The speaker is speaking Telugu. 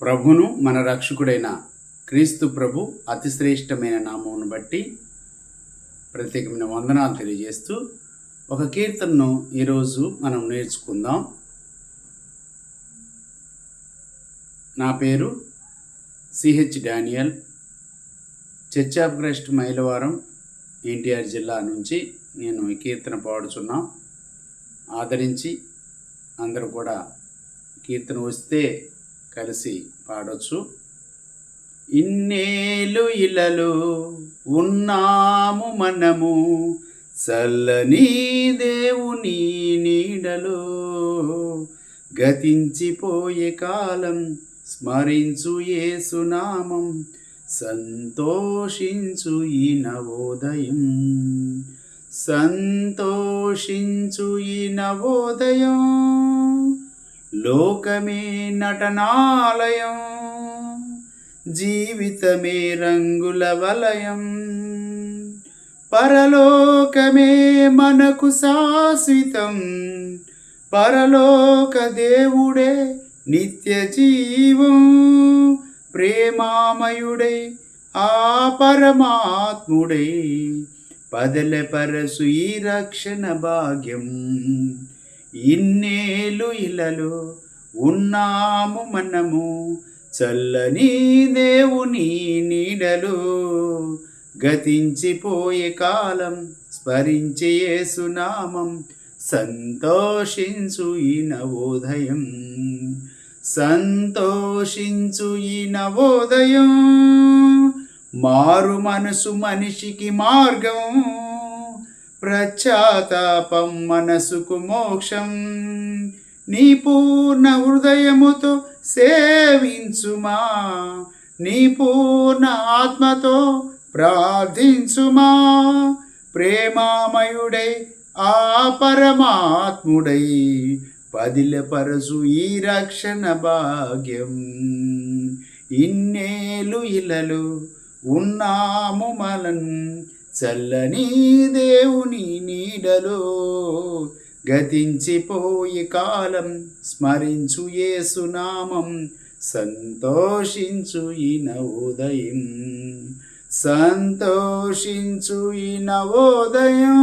ప్రభును మన రక్షకుడైన క్రీస్తు ప్రభు అతిశ్రేష్టమైన నామమును బట్టి ప్రత్యేకమైన వందనాలు తెలియజేస్తూ ఒక కీర్తనను ఈరోజు మనం నేర్చుకుందాం. నా పేరు CH Daniel. Church of Christ Mylavaram NTR జిల్లా నుంచి నేను ఈ కీర్తన పాడుచున్నాం. ఆదరించి అందరూ కూడా కీర్తన వస్తే కలిసి పాడొచ్చు. ఇన్నేలు ఇలలో ఉన్నాము మనము చల్లని దేవుని నీడలో గతించిపోయే కాలం స్మరించు యేసునామం సంతోషించు ఈ నవోదయం. సంతోషించు ఈ నవోదయం. లోకమే నటనాలయం జీవితమే రంగుల వలయం. పరలోకమే మనకు శాశ్వతం పరలోక దేవుడే నిత్య జీవం. ప్రేమామయుడై ఆ పరమాత్ముడై పదల పరసు ఈ రక్షణ భాగ్యం. ఇన్నేలు ఇలలు ఉన్నాము మనము చల్లని దేవుని నీడలు. గతించిపోయే కాలం స్మరించే సునామం సంతోషించు ఈ నవోదయం. సంతోషించు ఈ నవోదయం మారు మనసు మనిషికి మార్గం. ప్రఖ్యాతాపం మనసుకు మోక్షం. నీ పూర్ణ హృదయముతో సేవించుమా. నీ పూర్ణ ఆత్మతో ప్రార్థించుమా. ప్రేమామయుడై ఆ పరమాత్ముడై పదిల పరసు ఈ రక్షణ భాగ్యం. ఇన్నేలు ఇలలు ఉన్నాము మలను చల్లని దేవుని నీడలో గతించిపోయి కాలం స్మరించు ఏసునామం సంతోషించు ఉదయం. నవోదయం సంతోషించు నవోదయం